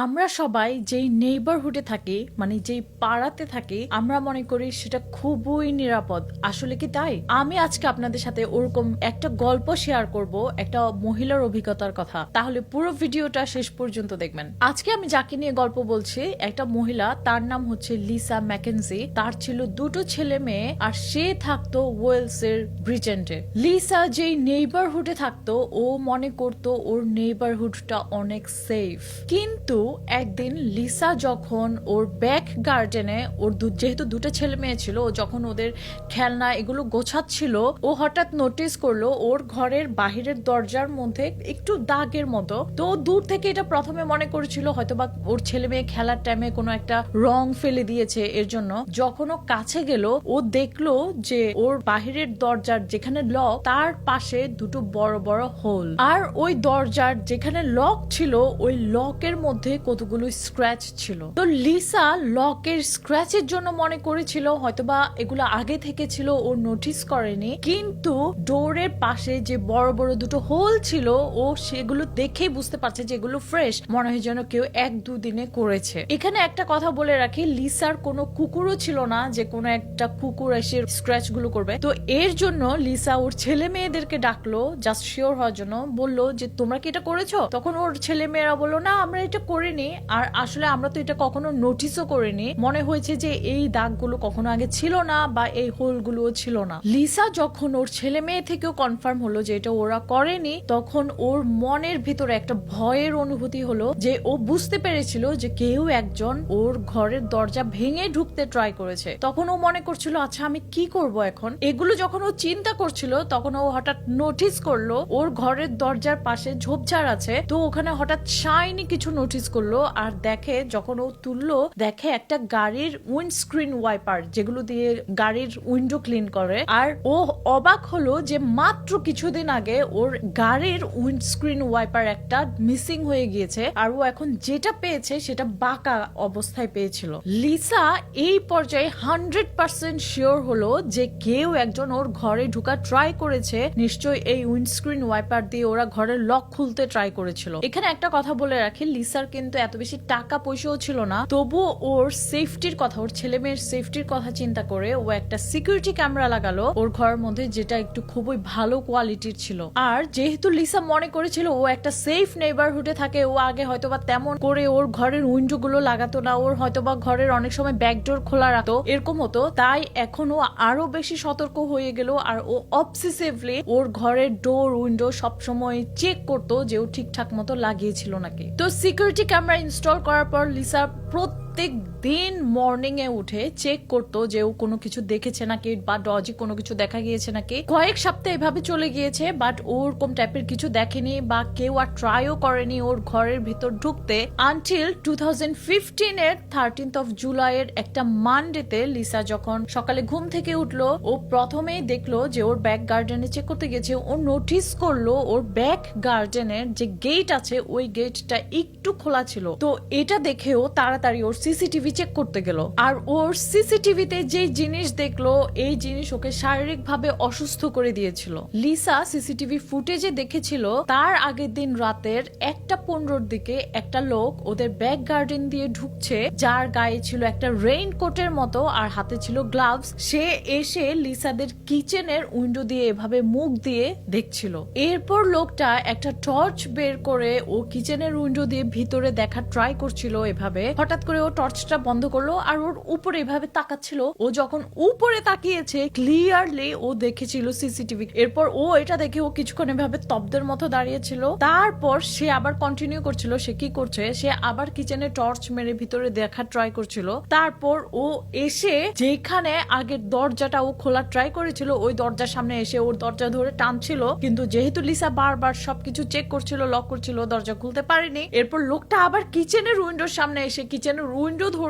আমরা সবাই যেই নেইবারহুডে থাকি মানে যেই পাড়াতে থাকি, আমরা মনে করি সেটা খুবই নিরাপদ। আসলে কি তাই? আমি আজকে আপনাদের সাথে ওরকম একটা গল্প শেয়ার করব, একটা মহিলার অভিজ্ঞতার কথা। তাহলে পুরো ভিডিওটা শেষ পর্যন্ত দেখবেন। আজকে আমি যাকে নিয়ে গল্প বলছি, একটা মহিলা, তার নাম হচ্ছে লিসা ম্যাকেনজি। তার ছিল দুটো ছেলে মেয়ে আর সে থাকতো ওয়েলস এর ব্রিজেন্টে। লিসা যেই নেইবারহুডে থাকতো, ও মনে করতো ওর নেইবারহুডটা অনেক সেফ কিন্তু একদিন লিসা যখন ওর ব্যাক গার্ডেনে ওর যেহেতু দুটো ছেলে মেয়ে ছিল, ও যখন ওদের খেলনা এগুলো গোছাচ্ছিল, ও হঠাৎ নোটিস করল ওর ঘরের বাহিরের দরজার মধ্যে একটু দাগের মতো। তো দূর থেকে এটা প্রথমে মনে করেছিল, হয়তোবা ওর ছেলে মেয়ে খেলার টাইমে কোনো একটা রং ফেলে দিয়েছে এর জন্য। যখন ও কাছে গেল, ও দেখল যে ওর বাহিরের দরজার যেখানে লক তার পাশে দুটো বড় বড় হোল আর ওই দরজার যেখানে লক ছিল, ওই লকের মধ্যে কতগুলো স্ক্র্যাচ ছিল। তো লিসা লকের স্ক্র্যাচের জন্য মনে করেছিল, হয়তোবা এগুলো আগে থেকে ছিল, ও নোটিস করেনি। কিন্তু ডোরের পাশে যে বড় বড় দুটো হোল ছিল, ও সেগুলো দেখেই বুঝতে পারছে যে এগুলো ফ্রেশ মনে হয় যেন কেউ এক দুদিনে করেছে। এখানে একটা কথা বলে রাখি লিসার কোনো কুকুরও ছিল না যে কোনো একটা কুকুর এসে স্ক্র্যাচগুলো করবে। তো এর জন্য লিসা ওর ছেলে মেয়েদেরকে ডাকলো জাস্ট শিওর হওয়ার জন্য। বলল যে, তোমরা কি এটা করেছ? তখন ওর ছেলে মেয়েরা বলল, না, আমরা এটা করিনি, আর আসলে আমরা তো এটা কখনো নোটিসও করিনি। মনে হয়েছে যে এই দাগগুলো কখনো আগে ছিল না বা এই হোলগুলোও ছিল না। লিসা যখন ওর ছেলে মেয়ে থেকেও কনফার্ম হলো যে এটা ওরা করেনি, তখন ওর মনের ভিতরে একটা ভয়ের অনুভূতি হলো যে ও বুঝতে পেরেছিল যে কেউ একজন ওর ঘরের দরজা ভেঙে ঢুকতে ট্রাই করেছে। তখন ও মনে করছিল আচ্ছা আমি কি করব এখন? এগুলো যখন ও চিন্তা করছিল, তখন ও হঠাৎ নোটিস করল, ওর ঘরের দরজার পাশে ঝোপঝাড় আছে। তো ওখানে হঠাৎ শাইনি কিছু নোটিস করল আর দেখে, যখন ও তুললো, দেখে একটা গাড়ির উইন্ডস্ক্রিন ওয়াইপার যেগুলো দিয়ে গাড়ির উইন্ডো ক্লিন করে। আর ও অবাক হলো যে মাত্র কিছুদিন আগে ওর গাড়ির উইন্ডস্ক্রিন ওয়াইপার একটা মিসিং হয়ে গিয়েছে। আর ও এখন যেটা পেয়েছে সেটা বাঁকা অবস্থায় পেয়েছিল। লিসা এই পর্যায়ে হান্ড্রেড পার্সেন্ট শিওর হলো যে কেউ একজন ওর ঘরে ঢুকা ট্রাই করেছে। নিশ্চয়ই এই উইন্ডস্ক্রিন ওয়াইপার দিয়ে ওরা ঘরের লক খুলতে ট্রাই করেছিল। এখানে একটা কথা বলে রাখি, লিসার কিন্তু এত বেশি টাকা পয়সাও ছিল না। তবুও ওর সেফটির কথা, ওর ছেলে মেয়ের সেফটির কথা চিন্তা করে ও একটা সিকিউরিটি ক্যামেরা লাগালো। ওর ঘরের মধ্যে যেটা একটু খুবই ভালো কোয়ালিটির ছিল। আর যেহেতু লিসা মনে করেছিল ও একটা সেফ নেইবারহুডে থাকে, ও আগে হয়তোবা তেমন করে ওর ঘরের উইন্ডো গুলো লাগাতো না। ওর হয়তোবা ঘরের অনেক সময় ব্যাকডোর খোলা রাখতো, এরকম হতো। তাই এখন ও আরও বেশি সতর্ক হয়ে গেল আর ও অবসেসিভলি ওর ঘরের ডোর উইন্ডো সবসময় চেক করতো যে ও ঠিকঠাক মতো লাগিয়েছিল নাকি। তো সিকিউরিটি ক্যামেরা ইনস্টল করার পর লিসা প্রত্যেক দিন মর্নিং এ উঠে চেক করতো যে ও কোনো কিছু দেখেছে নাকি বা ডজি কোনো কিছু দেখা গিয়েছে নাকি। কয়েক সপ্তাহ এভাবে চলে গিয়েছে বাট ওরকম টাইপের কিছু দেখেনি বা কেউ আর ট্রাইও করেনি ওর ঘরের ভিতর ঢুকতে আনটিল টু থাউজেন্ড ফিফটিন এর থার্টিন্থ অফ জুলাইয়ের একটা মানডেতে লিসা যখন সকালে ঘুম থেকে উঠল, ও প্রথমেই দেখল যে ওর ব্যাক গার্ডেনে চেক করতে গেছে ও নোটিস করল ওর ব্যাক গার্ডেনের যে গেট আছে, ওই গেটটা একটু খোলা ছিল। তো এটা দেখেও তাড়াতাড়ি ওর সিসিটিভি চেক করতে গেল। আর ওর সিসিটিভিতে যে জিনিস দেখল, এই জিনিস ওকে শারীরিক ভাবে অসুস্থ করে দিয়েছিল। লিসা সিসিটিভি ফুটেজে দেখেছিল, তার আগের দিন রাতের একটা পনেরোর দিকে একটা লোক ওদের ব্যাক গার্ডেন দিয়ে ঢুকছে, যার গায়ে ছিল একটা রেইন কোটের মতো আর হাতে ছিল গ্লাভস। সে এসে লিসাদের কিচেনের উইন্ডো দিয়ে এভাবে মুখ দিয়ে দেখছিল। এরপর লোকটা একটা টর্চ বের করে ও কিচেনের উইন্ডো দিয়ে ভিতরে দেখা ট্রাই করছিল এভাবে। হঠাৎ করে ও টর্চটা বন্ধ করল আর ওর উপরে এভাবে তাকাচ্ছিল। ও যখন উপরে তাকিয়েছে ক্লিয়ারলি ও দেখেছিল সিসিটিভি এরপর ও এটা দেখে ও কিছুক্ষণ এভাবে তব্দের মতো দাঁড়িয়েছিল। তারপর সে আবার কন্টিনিউ করছিল, সে কি করছে? সে আবার কিচেনে টর্চ মেরে ভিতরে দেখার ট্রাই করছিল। তারপর ও এসে যেখানে আগের দরজাটা ও খোলার ট্রাই করেছিল, ওই দরজার সামনে এসে ওর দরজা ধরে টানছিল। কিন্তু যেহেতু লিসা বারবার সবকিছু চেক করছিল লক করছিল দরজা খুলতে পারেনি। এরপর লোকটা আবার কিচেনের উইন্ডোর সামনে এসে কিচেনের উইন্ডো ধরে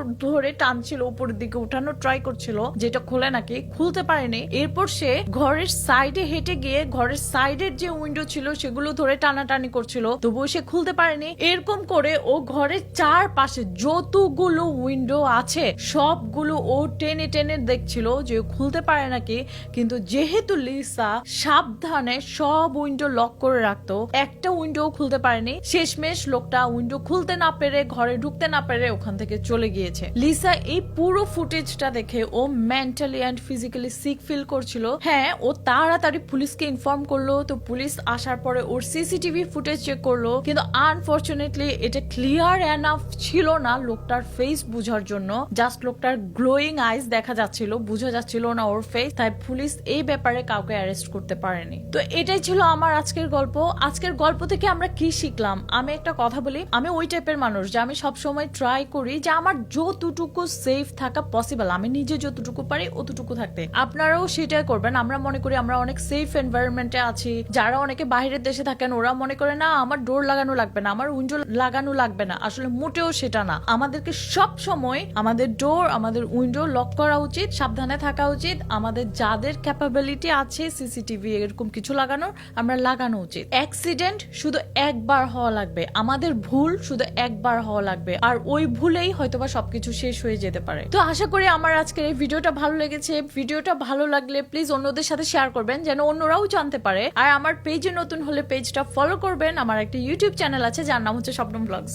টানছিল, উপরের দিকে উঠানোর ট্রাই করছিল, যেটা খোলে নাকি, খুলতে পারেনি। এরপর সে ঘরের সাইডে হেঁটে গিয়ে ঘরের সাইডের যে উইন্ডো ছিল, সেগুলো ধরে টানাটানি করছিল, তবুও সে খুলতে পারেনি। এরকম করে ও ঘরের চারপাশে যতগুলো উইন্ডো আছে, সবগুলো ও টেনে টেনে দেখছিল যে খুলতে পারে নাকি। কিন্তু যেহেতু লিসা সাবধানে সব উইন্ডো লক করে রাখতো, একটা উইন্ডো খুলতে পারেনি। শেষমেশ লোকটা উইন্ডো খুলতে না পেরে, ঘরে ঢুকতে না পেরে ওখান থেকে চলে গিয়েছে। লিসা এই পুরো ফুটেজটা দেখে ও mentally and physically sick feel করছিল। হ্যাঁ ও তাড়াতাড়ি পুলিশকে ইনফর্ম করল, তো পুলিশ আসার পরে ওর সিসিটিভি ফুটেজ চেক করল, কিন্তু আনফরচুনেটলি এটা ক্লিয়ার এনাফ ছিল না লোকটার ফেস বোঝার জন্য। জাস্ট লোকটার গ্লোয়িং আইস দেখা যাচ্ছিল, বোঝা যাচ্ছিল না ওর ফেস তাই পুলিশ এই ব্যাপারে কাউকে অ্যারেস্ট করতে পারেনি। তো এটাই ছিল আমার আজকের গল্প। আজকের গল্প থেকে আমরা কি শিখলাম? আমি একটা কথা বলি, আমি ওই টাইপের মানুষ যে আমি সবসময় ট্রাই করি যে আমার যতটুকু সেফ থাকা পসিবল আমি নিজে যতটুকু পারি অতটুকু থাকতে। আপনারাও সেটাই করবেন। আমরা মনে করি আমরা অনেক সেফ এনভায়রনমেন্টে আছি। যারা অনেকে বাইরের দেশে থাকেন, ওরা মনে করে, না, আমার ডোর লাগানো লাগবে না, আমার উইন্ডো লাগানো লাগবে না। আসলে মোটেও সেটা না। আমাদেরকে সব সময় আমাদের ডোর আমাদের উইন্ডো লক করা উচিত, সাবধানে থাকা উচিত। আমাদের যাদের ক্যাপাবিলিটি আছে সিসিটিভি এরকম কিছু লাগানোর, আমরা লাগানো উচিত। অ্যাক্সিডেন্ট শুধু একবার হওয়া লাগবে। আমাদের ভুল শুধু একবার হওয়া লাগবে। আর ওই ভুলেই হয়তোবা সবকিছু শেষ হয়ে যেতে পারে। তো আশা করি আমার আজকের এই ভিডিওটা ভালো লেগেছে। ভিডিওটা ভালো লাগলে প্লিজ অন্যদের সাথে শেয়ার করবেন, যেন অন্যরাও জানতে পারে। আর আমার পেজে নতুন হলে পেজটা ফলো করবেন। আমার একটা ইউটিউব চ্যানেল আছে, যার নাম হচ্ছে স্বপ্ন ব্লগস